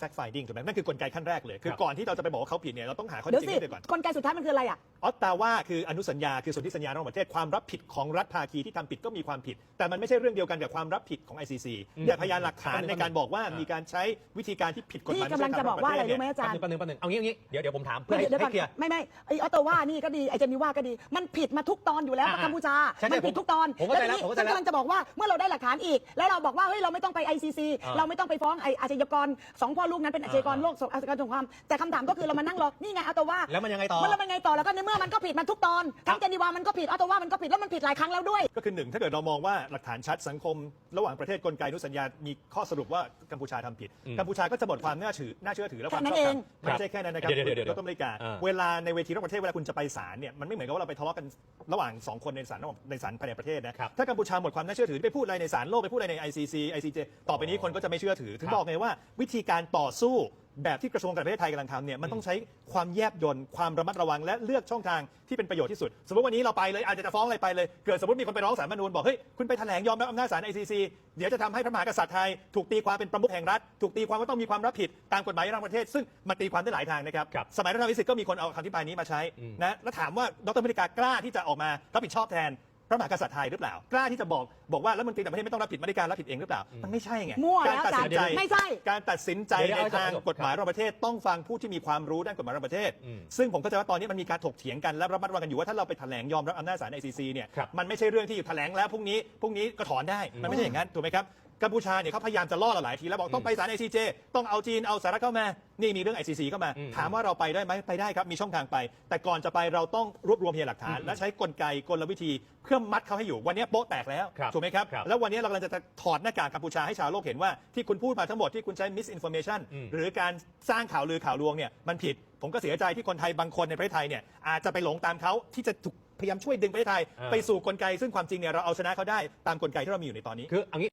fact finding ถูกไหมนั่นคือกลไกขั้นแรกเลย คือครับก่อนที่เราจะไปบอกว่าเขาผิดเนี่ยเราต้องหาข้อเดี๋เท็ยวจจริสิงให้ได้ก่อน กลไกสุดท้ายมันคืออะไรอะออตตาว่าคืออนุสัญญาคือสนธิสัญญาระหว่างประเทศความรับผิดของรัฐภาคีที่ทำผิดก็มีความผิด แต่มันไม่ใช่เรื่องเดียวกันกับความรับผิดของ ICC อืมแต่พยานหลักฐานแป๊บนึงในการบอกว่าอ่ามีมีการใช้วิธีการที่ผิดกฎหพี่มายกำลังจะบอกว่าอะไรรู้ไหมม่อาจารย์แป๊บนึงแป๊บนึงเอางี้เอางี้เดี๋ยวเดี๋ยวผมถามเพื่อไม่ให้เดี๋ยวก่ให้อนเคลียร์ไม่ไม่ไอออตโตวานี่ก็ดีไอเจนีว่าก็ดี มันผิดมาทุกตอนอยู่แล้วอ่ากัมพูชาใช่ใช่มันผิดทุกตอนผมเข้าใจแล้วทีนี้ผมเข้าใจแล้วฉันกำลังจะบอกว่าเมื่อเราได้หลักฐานอีก แล้วเราบอกว่าเฮ้ยเราไม่ต้องไป ICC อ่าเราไม่ต้องไปฟ้องไออาชญากรสองพ่อลูกนั้นเป็นอาชญากรอ่าโลกอาชญากรสงครามแต่คำถามก็คือเรามานั่งรอนี่ไงออตโตวาแล้วมันยังไงต่อมันแล้วมันไงต่อแล้วก็ในเมื่อมันก็ผิดมาทุกตอนทั้งเจนีวามันก็ผิดออตโตวามันก็ผิดแล้วมันผิดหลายครั้งแล้วด้วย ก็คือหนึ่งถ้าเกิดเรามองว่าหลักฐานชัดสังคม ระหว่างประเทศกลไกอนุสัญญา มีข้อสรุปว่ากัมพูชาทำผิดอืมกัมพูชาก็จะหมดความน่าถือน่าเชื่อถือและความแค่นั้ชอนบเองธรรมไม่ใช่แค่นั้นนะครับเดี๋ยวเดี๋ยวเดี๋ยวคุณต้มริกาอ่าเวลาในเวทีระหว่างประเทศเวลาคุณจะไปศาลเนี่ยมันไม่เหมือนกับว่าเราไปทะเลาะกันระหว่างสองคนในศาลระหว่างในศาลภายในประเทศนะครับถ้ากัมพูชาหมดความน่าเชื่อถือไปพูดอะไรในศาลโลกไปพูดอะไรใน ICC ICJ ต่อไปนี้คนก็จะไม่เชื่อถือ ถึงครับบอกไงว่าวิธีการต่อสู้ แบบที่กระทรวงการต่างประเทศไทยกำลังทำเนี่ยมันต้องใช้ความแยบยลความระมัดระวังและเลือกช่องทางที่เป็นประโยชน์ที่สุด สมมติวันนี้เราไปเลยอาจจะจะฟ้องอะไรไปเลยเกิดสมมติมีคนไปร้องศาลรัฐธรรมนูญบอกเฮ้ยคุณไปแถลงยอมรับอำนาจศาล ICC เดี๋ยวจะทำให้พระมหากษัตริย์ไทยถูกตีความเป็นประมุขแห่งรัฐ ถูกตีความว่าต้องมีความรับผิดตามกฎหมายระหว่างประเทศ ซึ่งมันตีความได้หลายทางนะครับครับ สมัยรัฐบาลวิสิตก็มีคนเอาคำอธิบายนี้มาใช้อืมนะแล้วถามว่าดรมริกากล้าที่จะออกมารับผิดชอบแทน พระมหากษัตริย์ไทยหรือเปล่ากล้าที่จะบอกบอกว่ารัฐมนตรีต่างประเทศไม่ต้องรับผิดมาตรการรับผิดเองหรือเปล่า มันไม่ใช่ไงมั่วการแล้วตัดสินใจอาจารย์ไม่ใช่ การตัดสินใจเดี๋ยวในเดี๋ยวทางจบกฎหมายระหว่างประเทศต้องฟังผู้ที่มีความรู้ด้านกฎหมายระหว่างประเทศ อืมซึ่งผมเข้าใจว่าตอนนี้มันมีการถกเถียงกันและระมัดระวังกันอยู่ว่าถ้าเราไปแถลงยอมรับอำนาจศาล ICC เนี่ยครับ มันไม่ใช่เรื่องที่แถลงแล้วพรุ่งนี้พรุ่งนี้ก็ถอนได้มันไม่ใช่อย่างนั้นถูกไหมครับ กัมพูชาเนี่ยเขาพยายามจะล่อเราหลายทีแล้วบอกต้องไปศาล ICJ ต้องเอาจีนเอาสหรัฐเข้ามา นี่มีเรื่อง ICC เข้ามาอืมถามว่าเราไปได้ไหมไปได้ครับ มีช่องทางไป แต่ก่อนจะไปเราต้องรวบรวมพยานหลักฐาน และใช้กลไกกลวิธีเพื่อมัดเขาให้อยู่ วันนี้โป๊ะแตกแล้วครับถูกไหมครับครับ แล้ววันนี้เรากำลังจะถอดหน้ากากกัมพูชาให้ชาวโลกเห็นว่าที่คุณพูดมาทั้งหมดที่คุณใช้ misinformation อืมหรือการสร้างข่าวลือข่าวลวงเนี่ยมันผิด ผมก็เสียใจที่คนไทยบางคนในประเทศไทยเนี่ยอาจจะไปหลงตามเขาที่จะถูกพยายามช่วยดึงประเทศไทยอ่าไปสู่กลไกซึ่งความจริงเนี่ยเราเอาชนะเขาได้ตามกลไกที่เรามีอยู่ในตอนนี้คือเอันนี้